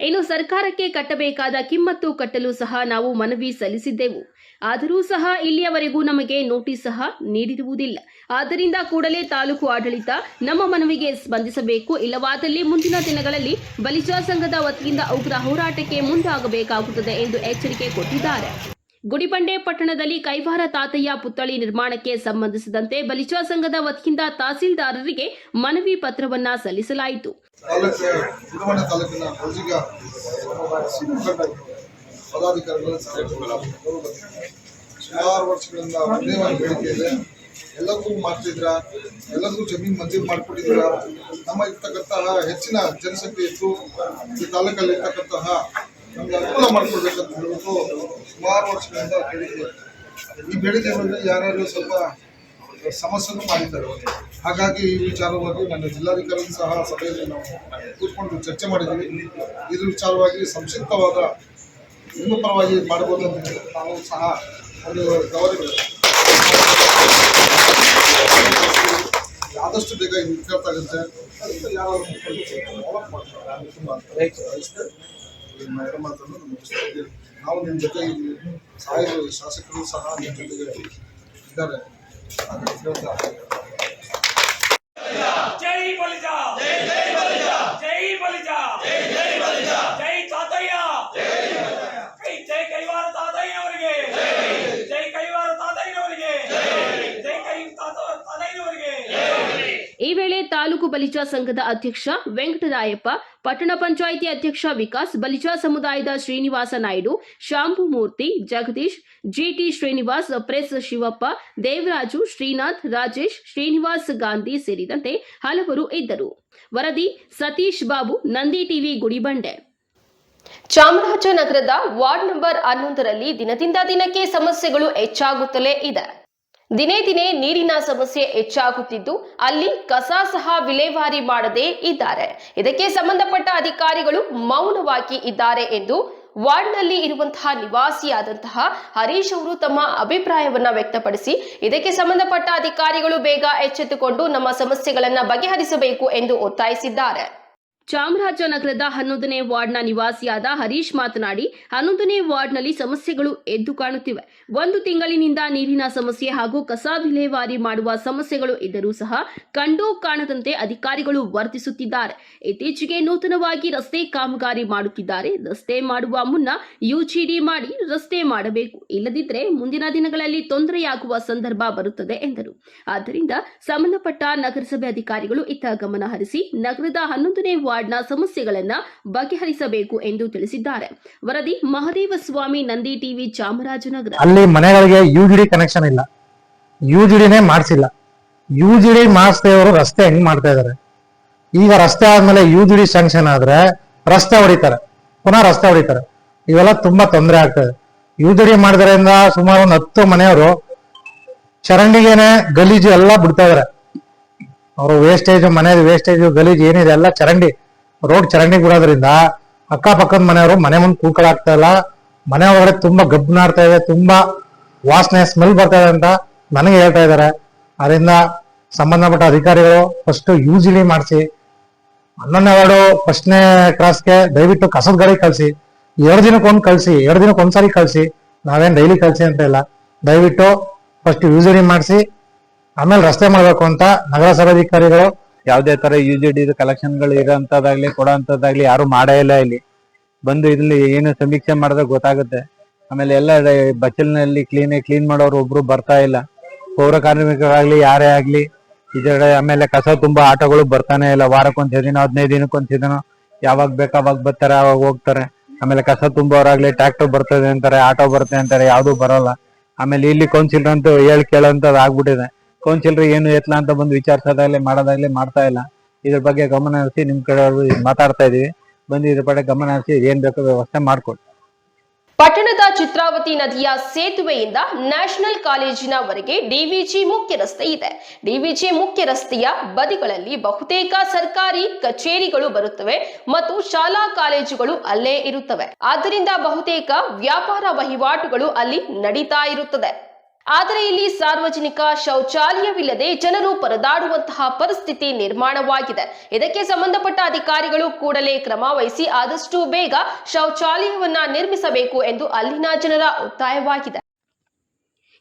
ಇನ್ನು ಸರ್ಕಾರಕ್ಕೆ ಕಟ್ಟಬೇಕಾದ ಕಿಮ್ಮತ್ತು ಕಟ್ಟಲು ಸಹ ನಾವು ಮನವಿ ಸಲ್ಲಿಸಿದ್ದೆವು. ಆದರೂ ಸಹ ಇಲ್ಲಿಯವರೆಗೂ ನಮಗೆ ನೋಟಿಸ್ ಸಹ ನೀಡಿರುವುದಿಲ್ಲ. ಆದ್ದರಿಂದ ಕೂಡಲೇ ತಾಲೂಕು ಆಡಳಿತ ನಮ್ಮ ಮನವಿಗೆ ಸ್ಪಂದಿಸಬೇಕು. ಇಲ್ಲವಾದಲ್ಲಿ ಮುಂದಿನ ದಿನಗಳಲ್ಲಿ ಬಲಿಜಾ ಸಂಘದ ವತಿಯಿಂದ ಉಗ್ರ ಹೋರಾಟಕ್ಕೆ ಮುಂದಾಗಬೇಕಾಗುತ್ತದೆ ಎಂದು ಎಚ್ಚರಿಕೆ ಕೊಟ್ಟಿದ್ದಾರೆ. ಗುಡಿಬಂಡೆ ಪಟ್ಟಣದಲ್ಲಿ ಕೈವಾರ ತಾತಯ್ಯ ಪುತ್ಥಳಿ ನಿರ್ಮಾಣಕ್ಕೆ ಸಂಬಂಧಿಸಿದಂತೆ ಬಲಿಜಾ ಸಂಘದ ವತಿಯಿಂದ ತಹಸೀಲ್ದಾರರಿಗೆ ಮನವಿ ಪತ್ರವನ್ನ ಸಲ್ಲಿಸಲಾಯಿತು. ಪದಾಧಿಕಾರಿಗಳು ಸುಮಾರು ವರ್ಷಗಳಿಂದ ಒಂದೇ ಒಂದು ಬೇಡಿಕೆ ಇದೆ. ಎಲ್ಲರಿಗೂ ಮಾಡ್ತಿದ್ರ? ಎಲ್ಲರಿಗೂ ಜಮೀನು ಮಂಜೂರು ಮಾಡಿಕೊಟ್ಟಿದ್ರ ನಮ್ಮ ಇರ್ತಕ್ಕಂತಹ ಹೆಚ್ಚಿನ ಜನಸಂಖ್ಯೆ ಇತ್ತು ಈ ತಾಲೂಕಲ್ಲಿ ಇರ್ತಕ್ಕಂತಹ ನಮ್ಗೆ ಅನುಕೂಲ ಮಾಡಿಕೊಡ್ಬೇಕಂತ ಹೇಳ್ಬಿಟ್ಟು ಸುಮಾರು ವರ್ಷಗಳಿಂದ ಬೇಡಿಕೆ ಈ ಬೇಡಿಕೆ ಬಂದರೆ ಯಾರ್ಯಾರು ಸ್ವಲ್ಪ ಸಮಸ್ಯೆನೂ ಮಾಡಿದ್ದಾರೆ. ಹಾಗಾಗಿ ಈ ವಿಚಾರವಾಗಿ ನನ್ನ ಜಿಲ್ಲಾಧಿಕಾರಿ ಸಹ ಸಭೆಯಲ್ಲಿ ನಾವು ಕೂತ್ಕೊಂಡು ಚರ್ಚೆ ಮಾಡಿದ್ದೀವಿ. ಇದ್ರ ವಿಚಾರವಾಗಿ ಸಂಕ್ಷಿಪ್ತವಾದ ನಿಮ್ಮ ಪರವಾಗಿ ಮಾಡ್ಬೋದು ಅಂತ ಹೇಳಿ ನಾವು ಸಹ ಒಂದು ಗೌರವ ಆದಷ್ಟು ಬೇಗ ಎರಡು ಮಾತನ್ನು ನಾವು ನಿಮ್ಮ ಜೊತೆ ಇಲ್ಲಿ ಸಾಹಿತ್ಯ ಶಾಸಕರು ಸಹ ನಿಮ್ಮ ಜೊತೆಗೆ ಇದ್ದಾರೆ. ಹಾಗಾಗಿ ಕೇಳ್ತಾ ಜೈ ಬಲಿಜ ಜೈ ಜೈ ಬಲಿಜ ಜೈ ಬಲಿಜ ಜೈ ಜೈ ಬಲಿಜ ಜೈ ತಾತಯ್ಯ ಕೈ ಜೈ ಕೈವಾರ ತಾತಯ್ಯನವರಿಗೆ ಜೈ ಕೈವಾರ ತಾತಯ್ಯನವರಿಗೆ ಜೈ ಕೈ ತಾತ ತಾತಯ್ಯನವರಿಗೆ ಈ ವೇಳೆ ತಾಲೂಕು ಬಲಿಜ ಸಂಘದ ಅಧ್ಯಕ್ಷ ವೆಂಕಟರಾಯಪ್ಪ, ಪಟ್ಟಣ ಪಂಚಾಯಿತಿ ಅಧ್ಯಕ್ಷ ವಿಕಾಸ್, ಬಲಿಜ ಸಮುದಾಯದ ಶ್ರೀನಿವಾಸ ನಾಯ್ಡು ಶಾಂಭುಮೂರ್ತಿ ಜಗದೀಶ್, ಜಿಟಿ ಶ್ರೀನಿವಾಸ್, ಪ್ರೆಸ್ ಶಿವಪ್ಪ, ದೇವರಾಜು, ಶ್ರೀನಾಥ್, ರಾಜೇಶ್, ಶ್ರೀನಿವಾಸ್ ಗಾಂಧಿ ಸೇರಿದಂತೆ ಹಲವರು ಇದ್ದರು. ವರದಿ, ಸತೀಶ್ ಬಾಬು, ನಂದಿ ಟಿವಿ ಗುಡಿಬಂಡೆ. ಚಾಮರಾಜನಗರದ ವಾರ್ಡ್ ನಂಬರ್ ಹನ್ನೊಂದರಲ್ಲಿ ದಿನದಿಂದ ದಿನಕ್ಕೆ ಸಮಸ್ಯೆಗಳು ಹೆಚ್ಚಾಗುತ್ತಲೇ ಇದೆ. ದಿನೇ ದಿನೇ ನೀರಿನ ಸಮಸ್ಯೆ ಹೆಚ್ಚಾಗುತ್ತಿದ್ದು, ಅಲ್ಲಿ ಕಸ ಸಹ ವಿಲೇವಾರಿ ಮಾಡದೇ ಇದ್ದಾರೆ. ಇದಕ್ಕೆ ಸಂಬಂಧಪಟ್ಟ ಅಧಿಕಾರಿಗಳು ಮೌನವಾಗಿ ಇದ್ದಾರೆ ಎಂದು ವಾರ್ಡ್ನಲ್ಲಿ ಇರುವಂತಹ ನಿವಾಸಿಯಾದಂತಹ ಹರೀಶ್ ಅವರು ತಮ್ಮ ಅಭಿಪ್ರಾಯವನ್ನ ವ್ಯಕ್ತಪಡಿಸಿ, ಇದಕ್ಕೆ ಸಂಬಂಧಪಟ್ಟ ಅಧಿಕಾರಿಗಳು ಬೇಗ ಎಚ್ಚೆತ್ತುಕೊಂಡು ನಮ್ಮ ಸಮಸ್ಯೆಗಳನ್ನ ಬಗೆಹರಿಸಬೇಕು ಎಂದು ಒತ್ತಾಯಿಸಿದ್ದಾರೆ. ಚಾಮರಾಜನಗರದ ಹನ್ನೊಂದನೇ ವಾರ್ಡ್ನ ನಿವಾಸಿಯಾದ ಹರೀಶ್ ಮಾತನಾಡಿ, ಹನ್ನೊಂದನೇ ವಾರ್ಡ್ನಲ್ಲಿ ಸಮಸ್ಯೆಗಳು ಎದ್ದು ಕಾಣುತ್ತಿವೆ. ಒಂದು ತಿಂಗಳಿನಿಂದ ನೀರಿನ ಸಮಸ್ಯೆ ಹಾಗೂ ಕಸ ವಿಲೇವಾರಿ ಮಾಡುವ ಸಮಸ್ಯೆಗಳು ಇದ್ದರೂ ಸಹ ಕಂಡು ಕಾಣದಂತೆ ಅಧಿಕಾರಿಗಳು ವರ್ತಿಸುತ್ತಿದ್ದಾರೆ. ಇತ್ತೀಚೆಗೆ ನೂತನವಾಗಿ ರಸ್ತೆ ಕಾಮಗಾರಿ ಮಾಡುತ್ತಿದ್ದಾರೆ. ರಸ್ತೆ ಮಾಡುವ ಮುನ್ನ ಯುಜಿಡಿ ಮಾಡಿ ರಸ್ತೆ ಮಾಡಬೇಕು. ಇಲ್ಲದಿದ್ದರೆ ಮುಂದಿನ ದಿನಗಳಲ್ಲಿ ತೊಂದರೆಯಾಗುವ ಸಂದರ್ಭ ಬರುತ್ತದೆ ಎಂದರು. ಆದ್ದರಿಂದ ಸಂಬಂಧಪಟ್ಟ ನಗರಸಭೆ ಅಧಿಕಾರಿಗಳು ಇತ್ತ ಗಮನ ಹರಿಸಿ, ನಗರದ ಹನ್ನೊಂದನೇ ವಾರ್ಡ್ನ ಸಮಸ್ಯೆಗಳನ್ನು ಬಗೆಹರಿಸಬೇಕು ಎಂದು ತಿಳಿಸಿದ್ದಾರೆ. ವರದಿ ಮಹದೇವ ಸ್ವಾಮಿ ನಂದಿ ಟಿವಿ ಚಾಮರಾಜನಗರ. ಅಲ್ಲಿ ಮನೆಗಳಿಗೆ ಯುಜಿಡಿ ಕನೆಕ್ಷನ್ ಇಲ್ಲ. ಯು ಜಿ ಡಿನೇ ಮಾಡಿಸಿಲ್ಲ. ಯು ಜಿ ಡಿ ಮಾಡಿಸದೆ ಅವರು ರಸ್ತೆ ಹೆಂಗ್ ಮಾಡ್ತಾ ಇದಾರೆ? ಈಗ ರಸ್ತೆ ಆದ್ಮೇಲೆ ಯು ಜಿ ಡಿ ಸ್ಯಾಂಕ್ಷನ್ ಆದ್ರೆ ರಸ್ತೆ ಹೊಡಿತಾರೆ. ಪುನಃ ರಸ್ತೆ ಹೊಡಿತಾರೆ. ಇವೆಲ್ಲ ತುಂಬಾ ತೊಂದರೆ ಆಗ್ತದೆ. ಯು ಜಿ ಡಿ ಮಾಡಿದ್ರಿಂದ ಸುಮಾರು ಒಂದು ಹತ್ತು ಮನೆಯವರು ಚರಂಡಿಗೆನೆ ಗಲೀಜು ಎಲ್ಲ ಬಿಡ್ತಾ ಇದಾರೆ. ಅವರು ವೇಸ್ಟೇಜ್ ಮನೆ ವೇಸ್ಟೇಜ್ ಗಲೀಜು ಏನಿದೆ ಎಲ್ಲ ಚರಂಡಿ ರೋಡ್ ಚರಂಡಿ ಬಿಡೋದ್ರಿಂದ ಅಕ್ಕಪಕ್ಕದ ಮನೆಯವರು ಮನೆ ಮುಂದೆ ಕೂಕಳಾಗ್ತಾ ಇಲ್ಲ. ಮನೆ ಒಳಗಡೆ ತುಂಬಾ ಗಬ್ಬು ನಾಡ್ತಾ ಇದೆ, ತುಂಬಾ ವಾಸನೆ ಸ್ಮೆಲ್ ಬರ್ತಾ ಇದೆ ಅಂತ ನನಗೆ ಹೇಳ್ತಾ ಇದ್ದಾರೆ. ಅದರಿಂದ ಸಂಬಂಧಪಟ್ಟ ಅಧಿಕಾರಿಗಳು ಫಸ್ಟ್ ಯೂಸಿಲಿ ಮಾಡಿಸಿ, ಹನ್ನೊಂದನೇ ವಾರ್ಡು ಫಸ್ಟ್ನೇ ಕ್ರಾಸ್ಗೆ ದಯವಿಟ್ಟು ಕಸದ ಗಾಡಿ ಕಳಿಸಿ, ಎರಡು ದಿನಕ್ಕೆ ಒಂದು ಕಳಿಸಿ, ಎರಡು ದಿನಕ್ಕೆ ಒಂದ್ಸರಿ ಕಳಿಸಿ, ನಾವೇನು ಡೈಲಿ ಕಳಿಸಿ ಅಂತ ಇಲ್ಲ. ದಯವಿಟ್ಟು ಫಸ್ಟ್ ಯೂಸಿಲಿ ಮಾಡಿಸಿ, ಆಮೇಲೆ ರಸ್ತೆ ಮಾಡಬೇಕು ಅಂತ ನಗರಸಭೆ ಅಧಿಕಾರಿಗಳು ಯಾವುದೇ ತರ ಯು ಜಿ ಡಿ ಕಲೆಕ್ಷನ್ಗಳು ಇರೋಂಥದ್ದಾಗ್ಲಿ ಕೊಡೋಂಥದ್ದಾಗ್ಲಿ ಯಾರು ಮಾಡೇ ಇಲ್ಲ ಇಲ್ಲಿ. ಬಂದು ಇಲ್ಲಿ ಏನು ಸಮೀಕ್ಷೆ ಮಾಡಿದ್ರೆ ಗೊತ್ತಾಗುತ್ತೆ. ಆಮೇಲೆ ಎಲ್ಲ ಬಚ್ಚಲ್ನಲ್ಲಿ ಕ್ಲೀನ್ ಕ್ಲೀನ್ ಮಾಡೋರು ಒಬ್ರು ಬರ್ತಾ ಇಲ್ಲ. ಪೌರ ಕಾರ್ಮಿಕರಾಗ್ಲಿ, ಯಾರೇ ಆಗ್ಲಿ ಇದರ ಆಮೇಲೆ ಕಸ ತುಂಬಾ ಆಟೋಗಳು ಬರ್ತಾನೆ ಇಲ್ಲ. ವಾರಕ್ಕೊಂದ್ ದಿನ, ಹದಿನೈದು ದಿನಕ್ಕೊಂದ್ ದಿನ ಯಾವಾಗ ಬೇಕು ಅವಾಗ ಬರ್ತಾರೆ, ಅವಾಗ ಹೋಗ್ತಾರೆ. ಆಮೇಲೆ ಕಸ ತುಂಬೋರಾಗ್ಲಿ ಟ್ರ್ಯಾಕ್ಟರ್ ಬರ್ತದೆ ಅಂತಾರೆ, ಆಟೋ ಬರುತ್ತೆ ಅಂತಾರೆ, ಯಾವ್ದು ಬರಲ್ಲ. ಆಮೇಲೆ ಇಲ್ಲಿ ಕೌನ್ಸಿಲ್ ಅಂತೂ ಹೇಳ್ ಕೇಳೋಂಥದ್ದು ಆಗ್ಬಿಟ್ಟಿದೆ ಕೌನ್ಸಿಲರ್ ಏನು ಎತ್ಲ ಅಂತ ಬಂದು ವಿಚಾರಿಸೋದಾಗ್ಲಿ, ಮಾಡೋದಾಗ್ಲಿ ಮಾಡ್ತಾ ಇಲ್ಲ. ಇದ್ರ ಬಗ್ಗೆ ಗಮನ ಹರಿಸಿ ನಿಮ್ ಕಡೆ ಮಾತಾಡ್ತಾ ಇದೀವಿ. ಬಂದು ಇದ್ರ ಬಗ್ಗೆ ಗಮನ ಹರಿಸಿ ಏನ್ ಬೇಕೋ ವ್ಯವಸ್ಥೆ ಮಾಡ್ಕೊಡಿ. ಪಟ್ಟಣದ ಚಿತ್ರಾವತಿ ನದಿಯ ಸೇತುವೆಯಿಂದ ನ್ಯಾಷನಲ್ ಕಾಲೇಜಿನವರೆಗೆ ಡಿವಿಜಿ ಮುಖ್ಯ ರಸ್ತೆ ಇದೆ. ಡಿವಿಜಿ ಮುಖ್ಯ ರಸ್ತೆಯ ಬದಿಗಳಲ್ಲಿ ಬಹುತೇಕ ಸರ್ಕಾರಿ ಕಚೇರಿಗಳು ಬರುತ್ತವೆ ಮತ್ತು ಶಾಲಾ ಕಾಲೇಜುಗಳು ಅಲ್ಲೇ ಇರುತ್ತವೆ. ಆದ್ದರಿಂದ ಬಹುತೇಕ ವ್ಯಾಪಾರ ವಹಿವಾಟುಗಳು ಅಲ್ಲಿ ನಡೀತಾ ಇರುತ್ತದೆ. ಆದರೆ ಇಲ್ಲಿ ಸಾರ್ವಜನಿಕ ಶೌಚಾಲಯವಿಲ್ಲದೆ ಜನರು ಪರದಾಡುವಂತಹ ಪರಿಸ್ಥಿತಿ ನಿರ್ಮಾಣವಾಗಿದೆ. ಇದಕ್ಕೆ ಸಂಬಂಧಪಟ್ಟ ಅಧಿಕಾರಿಗಳು ಕೂಡಲೇ ಕ್ರಮ ಆದಷ್ಟು ಬೇಗ ಶೌಚಾಲಯವನ್ನ ನಿರ್ಮಿಸಬೇಕು ಎಂದು ಅಲ್ಲಿನ ಜನರ ಒತ್ತಾಯವಾಗಿದೆ.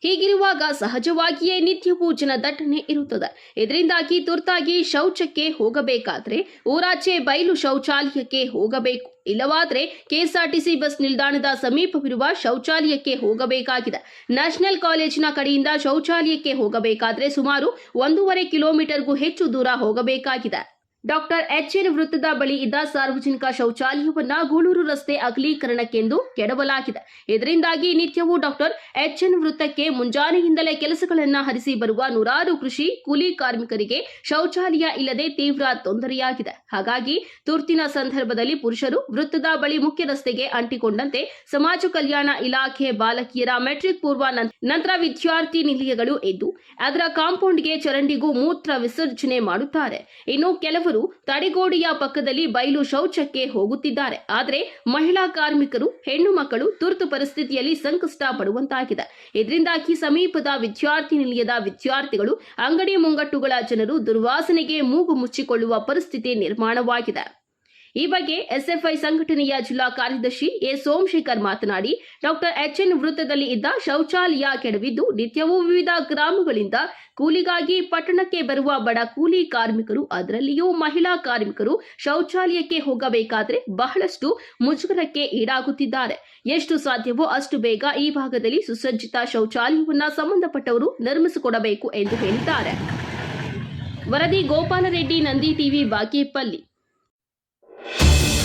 ಹೀಗಿರುವಾಗ ಸಹಜವಾಗಿಯೇ ನಿತ್ಯವೂ ಜನದಟ್ಟಣೆ ಇರುತ್ತದೆ. ಇದರಿಂದಾಗಿ ತುರ್ತಾಗಿ ಶೌಚಕ್ಕೆ ಹೋಗಬೇಕಾದ್ರೆ ಊರಾಚೆ ಬಯಲು ಶೌಚಾಲಯಕ್ಕೆ ಹೋಗಬೇಕು. ಇಲ್ಲವಾದ್ರೆ ಕೆಎಸ್ಆರ್ಟಿಸಿ ಬಸ್ ನಿಲ್ದಾಣದ ಸಮೀಪವಿರುವ ಶೌಚಾಲಯಕ್ಕೆ ಹೋಗಬೇಕಾಗಿದೆ. ನ್ಯಾಷನಲ್ ಕಾಲೇಜಿನ ಕಡೆಯಿಂದ ಶೌಚಾಲಯಕ್ಕೆ ಹೋಗಬೇಕಾದ್ರೆ ಸುಮಾರು ಒಂದೂವರೆ ಕಿಲೋಮೀಟರ್ಗೂ ಹೆಚ್ಚು ದೂರ ಹೋಗಬೇಕಾಗಿದೆ. ಡಾಕ್ಟರ್ ಎಚ್ ಎನ್ ವೃತ್ತದ ಬಳಿ ಇದ್ದ ಸಾರ್ವಜನಿಕ ಶೌಚಾಲಯವನ್ನ ಗೂಳೂರು ರಸ್ತೆ ಅಗಲೀಕರಣಕ್ಕೆಂದು ಕೆಡವಲಾಗಿದೆ. ಇದರಿಂದಾಗಿ ನಿತ್ಯವೂ ಡಾಕ್ಟರ್ ಎಚ್ ಎನ್ ವೃತ್ತಕ್ಕೆ ಮುಂಜಾನೆಯಿಂದಲೇ ಕೆಲಸಗಳನ್ನ ಹರಿಸಿ ಬರುವ ನೂರಾರು ಕೃಷಿ ಕೂಲಿ ಕಾರ್ಮಿಕರಿಗೆ ಶೌಚಾಲಯ ಇಲ್ಲದೆ ತೀವ್ರ ತೊಂದರೆಯಾಗಿದೆ. ಹಾಗಾಗಿ ತುರ್ತಿನ ಸಂದರ್ಭದಲ್ಲಿ ಪುರುಷರು ವೃತ್ತದ ಬಳಿ ಮುಖ್ಯ ರಸ್ತೆಗೆ ಅಂಟಿಕೊಂಡಂತೆ ಸಮಾಜ ಕಲ್ಯಾಣ ಇಲಾಖೆ ಬಾಲಕಿಯರ ಮೆಟ್ರಿಕ್ ಪೂರ್ವ ನಂತರ ವಿದ್ಯಾರ್ಥಿ ನಿಲಯಗಳು ಎದ್ದು ಅದರ ಕಾಂಪೌಂಡ್ಗೆ ಚರಂಡಿಗೂ ಮೂತ್ರ ವಿಸರ್ಜನೆ ಮಾಡುತ್ತಾರೆ. ಇನ್ನು ಕೆಲವರು ತಡೆಗೋಡೆಯ ಪಕ್ಕದಲ್ಲಿ ಬಯಲು ಶೌಚಕ್ಕೆ ಹೋಗುತ್ತಿದ್ದಾರೆ. ಆದರೆ ಮಹಿಳಾ ಕಾರ್ಮಿಕರು, ಹೆಣ್ಣು ಮಕ್ಕಳು ತುರ್ತು ಪರಿಸ್ಥಿತಿಯಲ್ಲಿ ಸಂಕಷ್ಟ ಪಡುವಂತಾಗಿದೆ ಇದರಿಂದಾಗಿ ಸಮೀಪದ ವಿದ್ಯಾರ್ಥಿ ನಿಲಯದ ವಿದ್ಯಾರ್ಥಿಗಳು, ಅಂಗಡಿ ಮುಂಗಟ್ಟುಗಳ ಜನರು ದುರ್ವಾಸನೆಗೆ ಮೂಗು ಮುಚ್ಚಿಕೊಳ್ಳುವ ಪರಿಸ್ಥಿತಿ ನಿರ್ಮಾಣವಾಗಿದೆ. ಈ ಬಗ್ಗೆ ಎಸ್ಎಫ್ಐ ಸಂಘಟನೆಯ ಜಿಲ್ಲಾ ಕಾರ್ಯದರ್ಶಿ ಎ ಸೋಮಶೇಖರ್ ಮಾತನಾಡಿ, ಡಾಕ್ಟರ್ ಎಚ್ ಎನ್ ವೃತ್ತದಲ್ಲಿ ಇದ್ದ ಶೌಚಾಲಯ ಕೆಡವಿದ್ದು, ನಿತ್ಯವೂ ವಿವಿಧ ಗ್ರಾಮಗಳಿಂದ ಕೂಲಿಗಾಗಿ ಪಟ್ಟಣಕ್ಕೆ ಬರುವ ಬಡ ಕೂಲಿ ಕಾರ್ಮಿಕರು, ಅದರಲ್ಲಿಯೂ ಮಹಿಳಾ ಕಾರ್ಮಿಕರು ಶೌಚಾಲಯಕ್ಕೆ ಹೋಗಬೇಕಾದರೆ ಬಹಳಷ್ಟು ಮುಜುಗರಕ್ಕೆ ಈಡಾಗುತ್ತಿದ್ದಾರೆ. ಎಷ್ಟು ಸಾಧ್ಯವೋ ಅಷ್ಟು ಬೇಗ ಈ ಭಾಗದಲ್ಲಿ ಸುಸಜ್ಜಿತ ಶೌಚಾಲಯವನ್ನ ಸಂಬಂಧಪಟ್ಟವರು ನಿರ್ಮಿಸಿಕೊಡಬೇಕು ಎಂದು ಹೇಳಿದ್ದಾರೆ. ವರದಿ Gopalareddy, Nandi TV, Bagepalli. Thank you.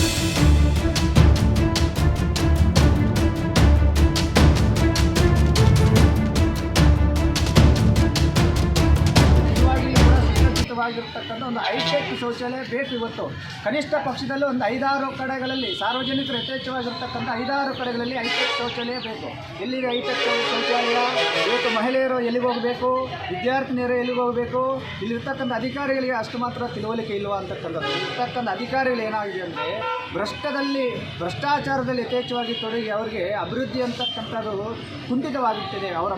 ಶೌಚಾಲಯ ಬೇಕು ಇವತ್ತು. ಕನಿಷ್ಠ ಪಕ್ಷದಲ್ಲಿ ಒಂದು ಐದಾರು ಕಡೆಗಳಲ್ಲಿ ಸಾರ್ವಜನಿಕರು ಯಥೇಚ್ಛವಾಗಿರ್ತಕ್ಕಂಥ ಐದಾರು ಕಡೆಗಳಲ್ಲಿ ಹೈಟೆಕ್ ಶೌಚಾಲಯ ಬೇಕು. ಎಲ್ಲಿಗೆ ಹೈಟೆಕ್ ಶೌಚಾಲಯ? ಇವತ್ತು ಮಹಿಳೆಯರು ಎಲ್ಲಿಗೆ ಹೋಗಬೇಕು? ವಿದ್ಯಾರ್ಥಿನಿಯರು ಎಲ್ಲಿಗೆ ಹೋಗಬೇಕು? ಇಲ್ಲಿರ್ತಕ್ಕಂಥ ಅಧಿಕಾರಿಗಳಿಗೆ ಅಷ್ಟು ಮಾತ್ರ ತಿಳುವಳಿಕೆ ಇಲ್ವಾ ಅಂತಕ್ಕಂಥದ್ದು. ಇರ್ತಕ್ಕಂಥ ಅಧಿಕಾರಿಗಳು ಏನಾಗಿದೆ ಅಂದರೆ, ಭ್ರಷ್ಟದಲ್ಲಿ, ಭ್ರಷ್ಟಾಚಾರದಲ್ಲಿ ಯಥೇಚ್ಛವಾಗಿ ತೊಡಗಿ ಅವರಿಗೆ ಅಭಿವೃದ್ಧಿ ಅಂತಕ್ಕಂಥದ್ದು ಕುಂಠಿತವಾಗುತ್ತಿದೆ ಅವರ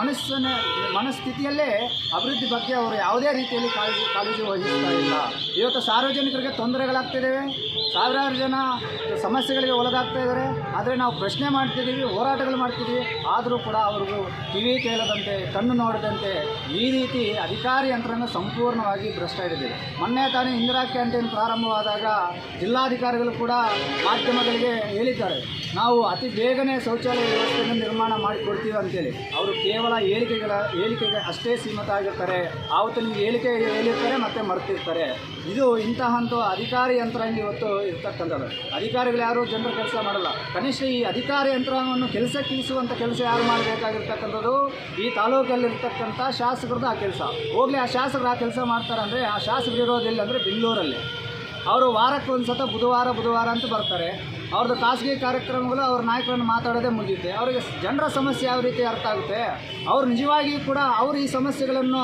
ಮನಸ್ಸಿನ ಮನಸ್ಥಿತಿಯಲ್ಲೇ ಅಭಿವೃದ್ಧಿ ಬಗ್ಗೆ ಅವರು ಯಾವುದೇ ರೀತಿಯಲ್ಲಿ ಕಾಳಜಿ ಕಾಳಜಿ ವಹಿಸ್ತಾ ಇಲ್ಲ. ಇವತ್ತು ಇವತ್ತು ಸಾರ್ವಜನಿಕರಿಗೆ ತೊಂದರೆಗಳಾಗ್ತಿದ್ದಾವೆ ಸಾವಿರಾರು ಜನ ಸಮಸ್ಯೆಗಳಿಗೆ ಒಳಗಾಗ್ತಾ ಇದ್ದಾರೆ. ಆದರೆ ನಾವು ಪ್ರಶ್ನೆ ಮಾಡ್ತಿದ್ದೀವಿ, ಹೋರಾಟಗಳು ಮಾಡ್ತಿದ್ದೀವಿ. ಆದರೂ ಕೂಡ ಅವ್ರಿಗೂ ಕಿವಿ ಕೇಳದಂತೆ, ಕಣ್ಣು ನೋಡದಂತೆ ಈ ರೀತಿ ಅಧಿಕಾರಿ ಯಂತ್ರನ ಸಂಪೂರ್ಣವಾಗಿ ಭ್ರಷ್ಟ ಹಿಡಿದಿದೆ. ಮೊನ್ನೆ ತಾನೇ ಇಂದಿರಾ ಕ್ಯಾಂಟೀನ್ ಪ್ರಾರಂಭವಾದಾಗ ಜಿಲ್ಲಾಧಿಕಾರಿಗಳು ಕೂಡ ಮಾಧ್ಯಮಗಳಿಗೆ ಹೇಳಿದ್ದಾರೆ. ನಾವು ಅತಿ ಬೇಗನೆ ಶೌಚಾಲಯ ವ್ಯವಸ್ಥೆಯನ್ನು ನಿರ್ಮಾಣ ಮಾಡಿಕೊಡ್ತೀವಿ ಅಂತೇಳಿ. ಅವರು ಕೇವಲ ಹೇಳಿಕೆಗಳ, ಹೇಳಿಕೆಗೆ ಅಷ್ಟೇ ಸೀಮಿತ ಆಗಿರ್ತಾರೆ. ಆವತ್ತು ನಿಮಗೆ ಹೇಳಿಕೆ ಹೇಳಿರ್ತಾರೆ, ಮತ್ತೆ ಮರ್ತಿರ್ತಾರೆ. ಇದು ಇಂತಹ ಒಂದು ಅಧಿಕಾರಿ ಯಂತ್ರಾಂಗ ಇವತ್ತು ಇರ್ತಕ್ಕಂಥದ್ದು. ಅಧಿಕಾರಿಗಳು ಯಾರು ಜನರ ಕೆಲಸ ಮಾಡಲ್ಲ. ಕನಿಷ್ಠ ಈ ಅಧಿಕಾರಿ ಯಂತ್ರಾಂಗವನ್ನು ಕೆಲಸಕ್ಕೆ ಇಳಿಸುವಂಥ ಕೆಲಸ ಯಾರು ಮಾಡಬೇಕಾಗಿರ್ತಕ್ಕಂಥದ್ದು? ಈ ತಾಲೂಕಲ್ಲಿರ್ತಕ್ಕಂಥ ಶಾಸಕರದ್ದು ಆ ಕೆಲಸ. ಹೋಗಲಿ, ಆ ಶಾಸಕರು ಆ ಕೆಲಸ ಮಾಡ್ತಾರೆ ಅಂದರೆ ಆ ಶಾಸಕರು ಇರೋದಿಲ್ಲ ಅಂದರೆ ಬೆಂಗಳೂರಲ್ಲಿ. ಅವರು ವಾರಕ್ಕೆ ಒಂದು ಸತ ಬುಧವಾರ ಬುಧವಾರ ಅಂತ ಬರ್ತಾರೆ. ಅವ್ರದ್ದು ಖಾಸಗಿ ಕಾರ್ಯಕ್ರಮಗಳು ಅವ್ರ ನಾಯಕರನ್ನು ಮಾತಾಡೋದೇ ಮುಗಿಯುತ್ತೆ. ಅವರಿಗೆ ಜನರ ಸಮಸ್ಯೆ ಯಾವ ರೀತಿ ಅರ್ಥ ಆಗುತ್ತೆ? ಅವ್ರು ನಿಜವಾಗಿಯೂ ಕೂಡ ಅವರು ಈ ಸಮಸ್ಯೆಗಳನ್ನು,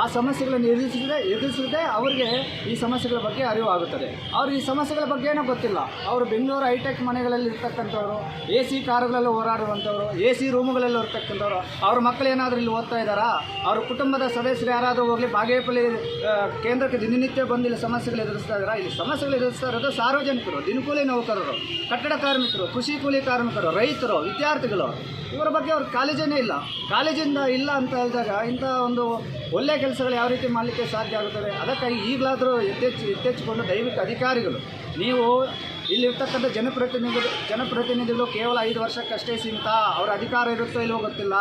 ಆ ಸಮಸ್ಯೆಗಳನ್ನು ಎದುರಿಸಿದೆ ಎದುರಿಸದೆ ಅವರಿಗೆ ಈ ಸಮಸ್ಯೆಗಳ ಬಗ್ಗೆ ಅರಿವು ಆಗುತ್ತದೆ ಅವ್ರಿಗೆ ಈ ಸಮಸ್ಯೆಗಳ ಬಗ್ಗೆ ಏನೋ ಗೊತ್ತಿಲ್ಲ. ಅವರು ಬೆಂಗಳೂರು ಹೈಟೆಕ್ ಮನೆಗಳಲ್ಲಿ ಇರ್ತಕ್ಕಂಥವ್ರು, ಎ ಸಿ ಕಾರುಗಳಲ್ಲಿ ಓಡಾಡುವಂಥವ್ರು, ಎ ಸಿ ರೂಮುಗಳಲ್ಲಿ ಇರ್ತಕ್ಕಂಥವ್ರು, ಅವ್ರ ಮಕ್ಕಳು ಏನಾದರೂ ಇಲ್ಲಿ ಓದ್ತಾ ಇದ್ದಾರಾ? ಅವ್ರ ಕುಟುಂಬದ ಸದಸ್ಯರು ಯಾರಾದರೂ ಹೋಗಲಿ, ಬಾಗೇಪಲ್ಲಿ ಕೇಂದ್ರಕ್ಕೆ ದಿನನಿತ್ಯ ಬಂದು ಇಲ್ಲಿ ಸಮಸ್ಯೆಗಳು ಎದುರಿಸ್ತಾ ಇದ್ದಾರಾ? ಇಲ್ಲಿ ಸಮಸ್ಯೆಗಳು ಎದುರಿಸ್ತಾ ಇರೋದು ಸಾರ್ವಜನಿಕರು, ದಿನಕೂಲಿ ನೌಕರರು. ಕಟ್ಟಡ ಕಾರ್ಮಿಕರು, ಕೃಷಿ ಕೂಲಿ ಕಾರ್ಮಿಕರು, ರೈತರು, ವಿದ್ಯಾರ್ಥಿಗಳು, ಇವರ ಬಗ್ಗೆ ಅವ್ರ ಕಾಲೇಜೇನೇ ಇಲ್ಲ. ಕಾಲೇಜಿಂದ ಇಲ್ಲ ಅಂತ ಹೇಳಿದಾಗ ಇಂಥ ಒಂದು ಒಳ್ಳೆಯ ಕೆಲಸಗಳು ಯಾವ ರೀತಿ ಮಾಡಲಿಕ್ಕೆ ಸಾಧ್ಯ ಆಗುತ್ತದೆ? ಅದಕ್ಕಾಗಿ ಈಗಲಾದರೂ ಎತ್ತೆಚ್ಚು, ಎತ್ತೆಚ್ಚಿಕೊಂಡು ದೈವಿಕ ಅಧಿಕಾರಿಗಳು, ನೀವು ಇಲ್ಲಿರ್ತಕ್ಕಂಥ ಜನಪ್ರತಿನಿಧಿಗಳು ಜನಪ್ರತಿನಿಧಿಗಳು ಕೇವಲ ಐದು ವರ್ಷಕ್ಕಷ್ಟೇ ಸೀಮಿತ. ಅವರ ಅಧಿಕಾರ ಇರುತ್ತೋ ಇಲ್ಲೋ ಗೊತ್ತಿಲ್ಲ.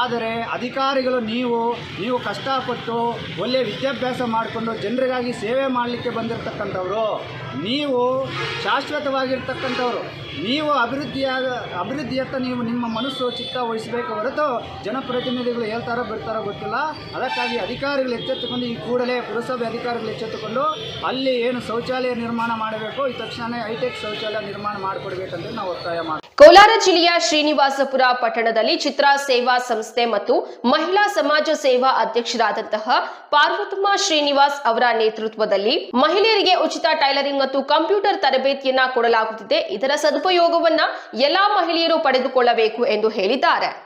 ಆದರೆ ಅಧಿಕಾರಿಗಳು ನೀವು ನೀವು ಕಷ್ಟಪಟ್ಟು ಒಳ್ಳೆಯ ವಿದ್ಯಾಭ್ಯಾಸ ಮಾಡಿಕೊಂಡು ಜನರಿಗಾಗಿ ಸೇವೆ ಮಾಡಲಿಕ್ಕೆ ಬಂದಿರತಕ್ಕಂಥವ್ರು, ನೀವು ಶಾಶ್ವತವಾಗಿರ್ತಕ್ಕಂಥವ್ರು, ನೀವು ಅಭಿವೃದ್ಧಿಯಾಗ ಅಭಿವೃದ್ಧಿಯತ್ತ ನೀವು ನಿಮ್ಮ ಮನಸ್ಸು ಚಿತ್ತ ವಹಿಸಬೇಕು ಹೊರತು ಜನಪ್ರತಿನಿಧಿಗಳು ಹೇಳ್ತಾರೋ ಬರ್ತಾರೋ ಗೊತ್ತಿಲ್ಲ. ಅದಕ್ಕಾಗಿ ಅಧಿಕಾರಿಗಳು ಎಚ್ಚೆತ್ತುಕೊಂಡು ಈ ಕೂಡಲೇ ಪುರಸಭೆ ಅಧಿಕಾರಿಗಳು ಎಚ್ಚೆತ್ತುಕೊಂಡು ಅಲ್ಲಿ ಏನು ಶೌಚಾಲಯ ನಿರ್ಮಾಣ ಮಾಡಬೇಕು, ಈ ತಕ್ಷಣ ಹೈಟೆಕ್ ಶೌಚಾಲಯ ನಿರ್ಮಾಣ ಮಾಡಿಕೊಡ್ಬೇಕಂತ ನಾವು ಒತ್ತಾಯ ಮಾಡ್ತೀವಿ. ಕೋಲಾರ ಜಿಲ್ಲೆಯ ಶ್ರೀನಿವಾಸಪುರ ಪಟ್ಟಣದಲ್ಲಿ ಚಿತ್ರ ಸೇವಾ ಸಂಸ್ಥೆ ಮತ್ತು ಮಹಿಳಾ ಸಮಾಜ ಸೇವಾ ಅಧ್ಯಕ್ಷರಾದಂತಹ ಪಾರ್ವತಮ್ಮ ಶ್ರೀನಿವಾಸ್ ಅವರ ನೇತೃತ್ವದಲ್ಲಿ ಮಹಿಳೆಯರಿಗೆ ಉಚಿತ ಟೈಲರಿಂಗ್ ಮತ್ತು ಕಂಪ್ಯೂಟರ್ ತರಬೇತಿಯನ್ನ ಕೊಡಲಾಗುತ್ತಿದೆ. ಇದರ ಸದುಪಯೋಗವನ್ನ ಎಲ್ಲಾ ಮಹಿಳೆಯರು ಪಡೆದುಕೊಳ್ಳಬೇಕು ಎಂದು ಹೇಳಿದ್ದಾರೆ.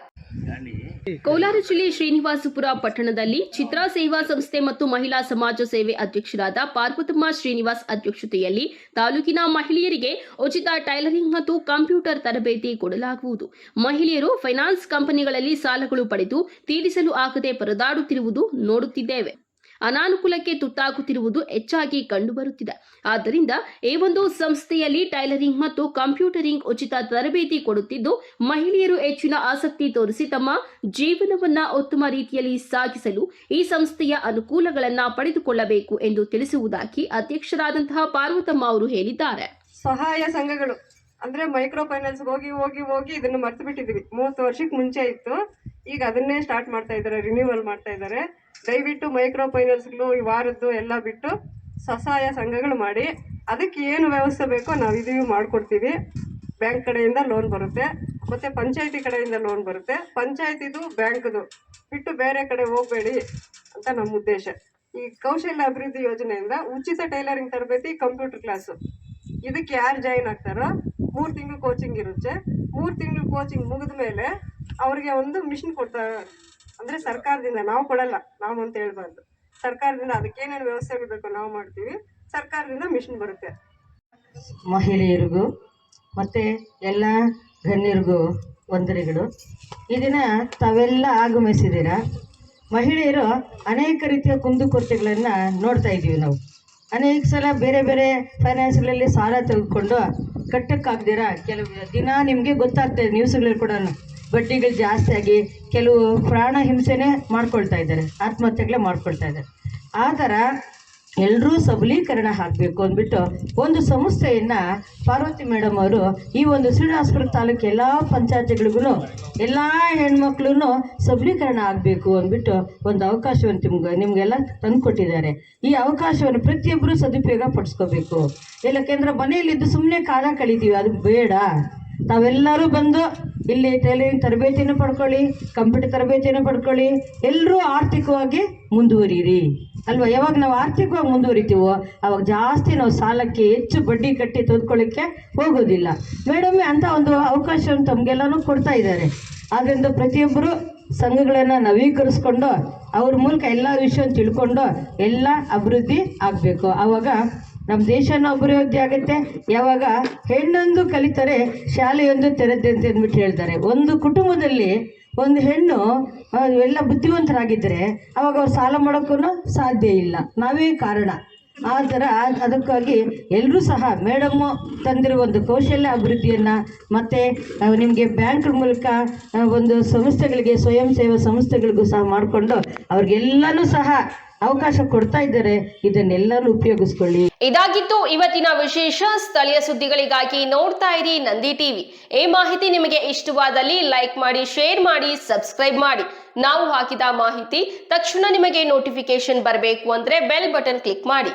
ಕೋಲಾರ ಜಿಲ್ಲೆ ಶ್ರೀನಿವಾಸಪುರ ಪಟ್ಟಣದಲ್ಲಿ ಚಿತ್ರಾ ಸೇವಾ ಸಂಸ್ಥೆ ಮತ್ತು ಮಹಿಳಾ ಸಮಾಜ ಸೇವೆ ಅಧ್ಯಕ್ಷರಾದ ಪಾರ್ವತಮ್ಮ ಶ್ರೀನಿವಾಸ್ ಅಧ್ಯಕ್ಷತೆಯಲ್ಲಿ ತಾಲೂಕಿನ ಮಹಿಳೆಯರಿಗೆ ಉಚಿತ ಟೈಲರಿಂಗ್ ಮತ್ತು ಕಂಪ್ಯೂಟರ್ ತರಬೇತಿ ಕೊಡಲಾಗುವುದು. ಮಹಿಳೆಯರು ಫೈನಾನ್ಸ್ ಕಂಪನಿಗಳಲ್ಲಿ ಸಾಲಗಳು ಪಡೆದು ತೀರಿಸಲು ಆಗದೆ ಪರದಾಡುತ್ತಿರುವುದು ನೋಡುತ್ತಿದ್ದೇವೆ. ಅನಾನುಕೂಲಕ್ಕೆ ತುತ್ತಾಗುತ್ತಿರುವುದು ಹೆಚ್ಚಾಗಿ ಕಂಡುಬರುತ್ತಿದೆ. ಆದ್ದರಿಂದ ಈ ಒಂದು ಸಂಸ್ಥೆಯಲ್ಲಿ ಟೈಲರಿಂಗ್ ಮತ್ತು ಕಂಪ್ಯೂಟರಿಂಗ್ ಉಚಿತ ತರಬೇತಿ ಕೊಡುತ್ತಿದ್ದು, ಮಹಿಳೆಯರು ಹೆಚ್ಚಿನ ಆಸಕ್ತಿ ತೋರಿಸಿ ತಮ್ಮ ಜೀವನವನ್ನ ಉತ್ತಮ ರೀತಿಯಲ್ಲಿ ಸಾಗಿಸಲು ಈ ಸಂಸ್ಥೆಯ ಅನುಕೂಲಗಳನ್ನ ಪಡೆದುಕೊಳ್ಳಬೇಕು ಎಂದು ತಿಳಿಸುವುದಾಗಿ ಅಧ್ಯಕ್ಷರಾದಂತಹ ಪಾರ್ವತಮ್ಮ ಅವರು ಹೇಳಿದ್ದಾರೆ. ಸಹಾಯ ಸಂಘಗಳು ಅಂದ್ರೆ ಮೈಕ್ರೋ ಫೈನಾನ್ಸ್ ಹೋಗಿ ಹೋಗಿ ಹೋಗಿ ಇದನ್ನ ಮರ್ತು ಬಿಟ್ಟಿದ್ವಿ ಮೂವತ್ತು ವರ್ಷಕ್ಕೆ ಮುಂಚೆ ಇತ್ತು. ಈಗ ಅದನ್ನೇ ಸ್ಟಾರ್ಟ್ ಮಾಡ್ತಾ ಇದ್ದಾರೆ ರಿನ್ಯೂವಲ್ ಮಾಡ್ತಾ ಇದ್ದಾರೆ ದಯವಿಟ್ಟು ಮೈಕ್ರೋ ಫೈನಾನ್ಸ್ಗಳು ಈ ವಾರದ್ದು ಎಲ್ಲ ಬಿಟ್ಟು ಸ್ವಸಹಾಯ ಸಂಘಗಳು ಮಾಡಿ. ಅದಕ್ಕೆ ಏನು ವ್ಯವಸ್ಥೆ ಬೇಕೋ ನಾವು ಇದೀವಿ ಮಾಡಿಕೊಡ್ತೀವಿ. ಬ್ಯಾಂಕ್ ಕಡೆಯಿಂದ ಲೋನ್ ಬರುತ್ತೆ. ಮತ್ತೆ ಪಂಚಾಯತಿ ಕಡೆಯಿಂದ ಲೋನ್ ಬರುತ್ತೆ. ಪಂಚಾಯತಿದು, ಬ್ಯಾಂಕ್ದು. ಬಿಟ್ಟು ಬೇರೆ ಕಡೆ ಹೋಗಬೇಡಿ ಅಂತ ನಮ್ಮ ಉದ್ದೇಶ. ಈ ಕೌಶಲ್ಯ ಅಭಿವೃದ್ಧಿ ಯೋಜನೆಯಿಂದ ಉಚಿತ ಟೈಲರಿಂಗ್ ತರಬೇತಿ, ಕಂಪ್ಯೂಟರ್ ಕ್ಲಾಸು. ಇದಕ್ಕೆ ಯಾರು ಜಾಯಿನ್ ಆಗ್ತಾರೋ ಮೂರು ತಿಂಗಳು ಕೋಚಿಂಗ್ ಇರುತ್ತೆ. ಮೂರು ತಿಂಗಳು ಕೋಚಿಂಗ್ ಮುಗಿದ ಮೇಲೆ ಅವರಿಗೆ ಒಂದು ಮಿಷಿನ್ ಕೊಡ್ತಾ ಅಂದರೆ ಸರ್ಕಾರದಿಂದ ನಾವು ಕೊಡಲ್ಲ, ನಾವು ಅಂತ ಹೇಳ್ಬಾರ್ದು. ಸರ್ಕಾರದಿಂದ ಅದಕ್ಕೇನೇನು ವ್ಯವಸ್ಥೆಗಳು ಬೇಕೋ ನಾವು ಮಾಡ್ತೀವಿ, ಸರ್ಕಾರದಿಂದ ಮಿಷಿನ್ ಬರುತ್ತೆ. ಮಹಿಳೆಯರಿಗೂ ಮತ್ತು ಎಲ್ಲ ಗಣ್ಯರಿಗೂ ವಂದನೆಗಳು. ಈ ದಿನ ತಾವೆಲ್ಲ ಆಗಮಿಸಿದ್ದೀರಾ? ಮಹಿಳೆಯರು ಅನೇಕ ರೀತಿಯ ಕುಂದುಕೊರತೆಗಳನ್ನು ನೋಡ್ತಾ ಇದ್ದೀವಿ ನಾವು. ಅನೇಕ ಸಲ ಬೇರೆ ಬೇರೆ ಫೈನಾನ್ಸ್ಗಳಲ್ಲಿ ಸಾಲ ತೆಗೆದುಕೊಂಡು ಕಟ್ಟಕ್ಕಾಗ್ದಿರ ಕೆಲವು ದಿನ ನಿಮಗೆ ಗೊತ್ತಾಗ್ತಾ ಇದೆ ನ್ಯೂಸ್ಗಳಲ್ಲಿ ಕೂಡ. ಬಡ್ಡಿಗಳು ಜಾಸ್ತಿ ಆಗಿ ಕೆಲವು ಪ್ರಾಣ ಹಿಂಸೆನೇ ಮಾಡ್ಕೊಳ್ತಾ ಇದ್ದಾರೆ, ಆತ್ಮಹತ್ಯೆಗಳೇ ಮಾಡ್ಕೊಳ್ತಾ ಇದ್ದಾರೆ. ಆ ಥರ ಎಲ್ಲರೂ ಸಬಲೀಕರಣ ಆಗಬೇಕು ಅಂದ್ಬಿಟ್ಟು ಒಂದು ಸಂಸ್ಥೆಯನ್ನು ಪಾರ್ವತಿ ಮೇಡಮ್ ಅವರು ಈ ಒಂದು ಶ್ರೀನಿವಾಸಪುರ ತಾಲೂಕು ಎಲ್ಲ ಪಂಚಾಯತ್ಗಳಿಗೂ ಎಲ್ಲ ಹೆಣ್ಮಕ್ಳು ಸಬಲೀಕರಣ ಆಗಬೇಕು ಅಂದ್ಬಿಟ್ಟು ಒಂದು ಅವಕಾಶವನ್ನು ನಿಮ್ಗೆ ನಿಮಗೆಲ್ಲ ತಂದುಕೊಟ್ಟಿದ್ದಾರೆ. ಈ ಅವಕಾಶವನ್ನು ಪ್ರತಿಯೊಬ್ಬರು ಸದುಪಯೋಗ ಪಡಿಸ್ಕೋಬೇಕು. ಕೇಂದ್ರ ಮನೆಯಲ್ಲಿದ್ದು ಸುಮ್ಮನೆ ಕಾಲ ಕಳಿತೀವಿ, ಅದು ಬೇಡ. ತಾವೆಲ್ಲರೂ ಬಂದು ಇಲ್ಲಿ ಟೈಲರಿಂಗ್ ತರಬೇತಿಯನ್ನು ಪಡ್ಕೊಳ್ಳಿ, ಕಂಪ್ಯೂಟರ್ ತರಬೇತಿಯನ್ನು ಪಡ್ಕೊಳ್ಳಿ ಎಲ್ಲರೂ ಆರ್ಥಿಕವಾಗಿ ಮುಂದುವರಿಯಿರಿ. ಅಲ್ವಾ? ಯಾವಾಗ ನಾವು ಆರ್ಥಿಕವಾಗಿ ಮುಂದುವರಿತೀವೋ, ಅವಾಗ ಜಾಸ್ತಿ ನಾವು ಸಾಲಕ್ಕೆ ಹೆಚ್ಚು ಬಡ್ಡಿ ಕಟ್ಟಿ ತೆಗೆದುಕೊಳ್ಳಿಕ್ಕೆ ಹೋಗೋದಿಲ್ಲ. ಮೇಡಮ್ ಅಂತ ಒಂದು ಅವಕಾಶವನ್ನು ತಮಗೆಲ್ಲನೂ ಕೊಡ್ತಾ ಇದ್ದಾರೆ. ಆದ್ದರಿಂದ ಪ್ರತಿಯೊಬ್ಬರು ಸಂಘಗಳನ್ನು ನವೀಕರಿಸ್ಕೊಂಡು, ಅವ್ರ ಮೂಲಕ ಎಲ್ಲ ವಿಷಯ ತಿಳ್ಕೊಂಡು ಎಲ್ಲ ಅಭಿವೃದ್ಧಿ ಆಗಬೇಕು. ಆವಾಗ ನಮ್ಮ ದೇಶನ ಅಭಿವೃದ್ಧಿ ಆಗುತ್ತೆ ಯಾವಾಗ ಹೆಣ್ಣೊಂದು ಕಲಿತರೆ ಶಾಲೆಯೊಂದು ತೆರೆದಂತೆ ಅಂದ್ಬಿಟ್ಟು ಹೇಳ್ತಾರೆ. ಒಂದು ಕುಟುಂಬದಲ್ಲಿ ಒಂದು ಹೆಣ್ಣು ಎಲ್ಲ ಬುದ್ಧಿವಂತರಾಗಿದ್ದರೆ ಅವಾಗ ಅವ್ರು ಸಾಲ ಮಾಡೋಕ್ಕೂ ಸಾಧ್ಯ ಇಲ್ಲ. ನಾವೇ ಕಾರಣ. ಆ ಥರ ಅದಕ್ಕಾಗಿ ಎಲ್ಲರೂ ಸಹ ಮೇಡಮ್ಮು ತಂದಿರುವ ಒಂದು ಕೌಶಲ್ಯ ಅಭಿವೃದ್ಧಿಯನ್ನು ಮತ್ತು ನಿಮಗೆ ಬ್ಯಾಂಕ್ ಮೂಲಕ ಒಂದು ಸಂಸ್ಥೆಗಳಿಗೆ, ಸ್ವಯಂ ಸೇವಾ ಸಂಸ್ಥೆಗಳಿಗೂ ಸಹ ಮಾಡಿಕೊಂಡು ಅವ್ರಿಗೆಲ್ಲನೂ ಸಹ ಅವಕಾಶ ಕೊಡ್ತಾ ಇದ್ದಾರೆ, ಇದನ್ನೆಲ್ಲರೂ ಉಪಯೋಗಿಸ್ಕೊಳ್ಳಿ. ಇದಾಗಿತ್ತು ಇವತ್ತಿನ ವಿಶೇಷ. ಸ್ಥಳೀಯ ಸುದ್ದಿಗಳಿಗಾಗಿ ನೋಡ್ತಾ ಇರಿ ನಂದಿ ಟಿವಿ. ಈ ಮಾಹಿತಿ ನಿಮಗೆ ಇಷ್ಟವಾದಲ್ಲಿ ಲೈಕ್ ಮಾಡಿ, ಶೇರ್ ಮಾಡಿ, ಸಬ್ಸ್ಕ್ರೈಬ್ ಮಾಡಿ. ನಾವು ಹಾಕಿದ ಮಾಹಿತಿ ತಕ್ಷಣ ನಿಮಗೆ ನೋಟಿಫಿಕೇಶನ್ ಬರಬೇಕು ಅಂದ್ರೆ ಬೆಲ್ ಬಟನ್ ಕ್ಲಿಕ್ ಮಾಡಿ.